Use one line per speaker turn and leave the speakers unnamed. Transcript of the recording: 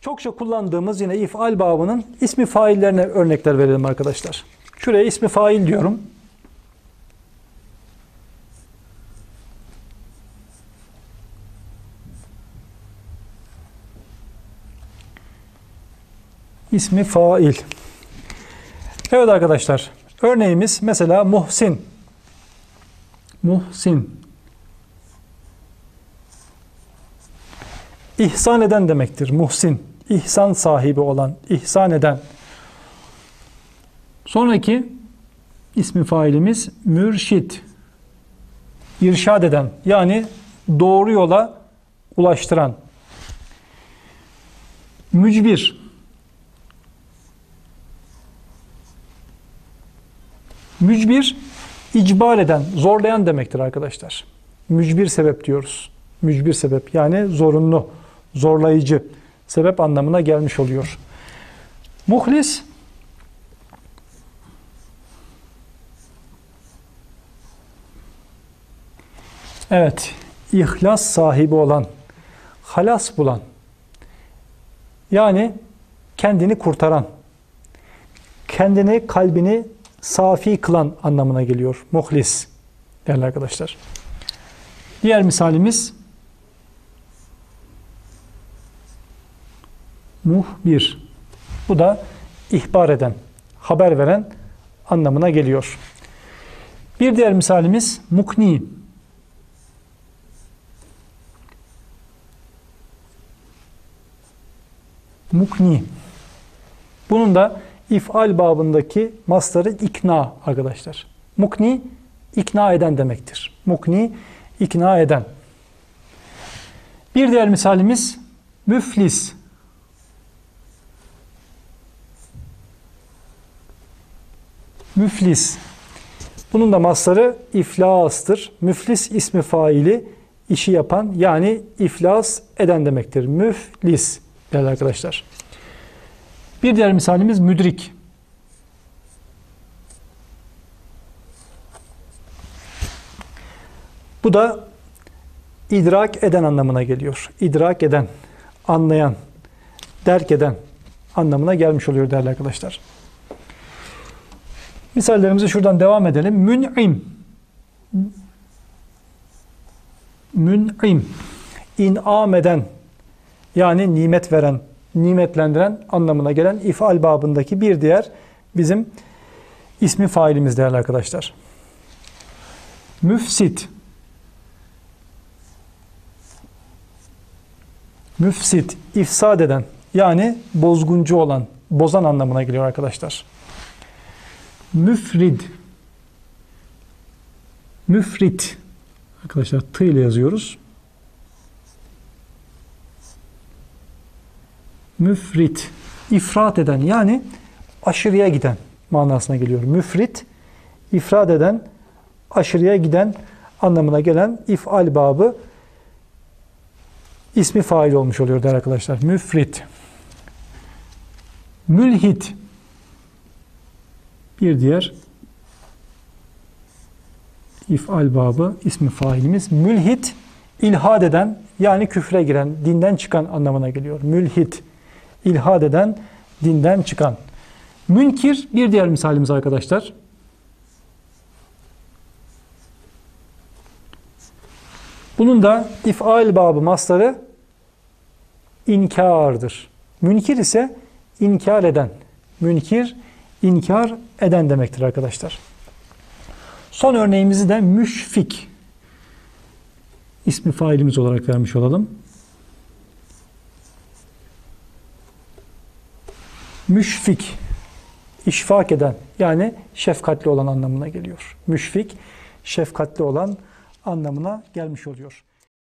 Çokça kullandığımız yine ifal babının ismi faillerine örnekler verelim arkadaşlar. Şuraya ismi fail diyorum. İsmi fail. Evet arkadaşlar. Örneğimiz mesela Muhsin. Muhsin. İhsan eden demektir. Muhsin. İhsan sahibi olan, ihsan eden. Sonraki ismi failimiz mürşit. İrşad eden. Yani doğru yola ulaştıran. Mücbir. Mücbir, icbar eden, zorlayan demektir arkadaşlar. Mücbir sebep diyoruz. Mücbir sebep yani zorunlu, zorlayıcı sebep anlamına gelmiş oluyor. Muhlis, evet, ihlas sahibi olan, halas bulan, yani kendini kurtaran, kendini, kalbini safi kılan anlamına geliyor. Muhlis değerli arkadaşlar. Diğer misalimiz muhbir. Bu da ihbar eden, haber veren anlamına geliyor. Bir diğer misalimiz mukni. Mukni. Bunun da ifal babındaki masları ikna arkadaşlar. Mukni ikna eden demektir. Mukni ikna eden. Bir diğer misalimiz müflis. Müflis. Bunun da masları iflastır. Müflis ismi faili işi yapan yani iflas eden demektir. Müflis değerli arkadaşlar. Bir diğer misalimiz müdrik. Bu da idrak eden anlamına geliyor. İdrak eden, anlayan, derk eden anlamına gelmiş oluyor değerli arkadaşlar. Misallerimizi şuradan devam edelim. Mün'im. Mün'im. İn'am eden yani nimet veren, nimetlendiren anlamına gelen ifal babındaki bir diğer bizim ismi failimiz değerli arkadaşlar. Müfsit. Müfsit, ifsad eden yani bozguncu olan, bozan anlamına geliyor arkadaşlar. Müfrid. Müfrit. Arkadaşlar tı ile yazıyoruz. müfrit, ifrat eden yani aşırıya giden manasına geliyor. Müfrit, ifrat eden, aşırıya giden anlamına gelen ifal babı ismi fail olmuş oluyor değerli arkadaşlar. Müfrit. Mülhit. Bir diğer ifal babı ismi failimiz. Mülhit, ilhad eden yani küfre giren, dinden çıkan anlamına geliyor. Mülhit ilhad eden, dinden çıkan. Münkir bir diğer misalimiz arkadaşlar. Bunun da ifal babı masları inkardır. Münkir ise inkar eden. Münkir inkar eden demektir arkadaşlar. Son örneğimizi de müşfik ismi failimiz olarak vermiş olalım. müşfik, işfak eden yani şefkatli olan anlamına geliyor. Müşfik, şefkatli olan anlamına gelmiş oluyor.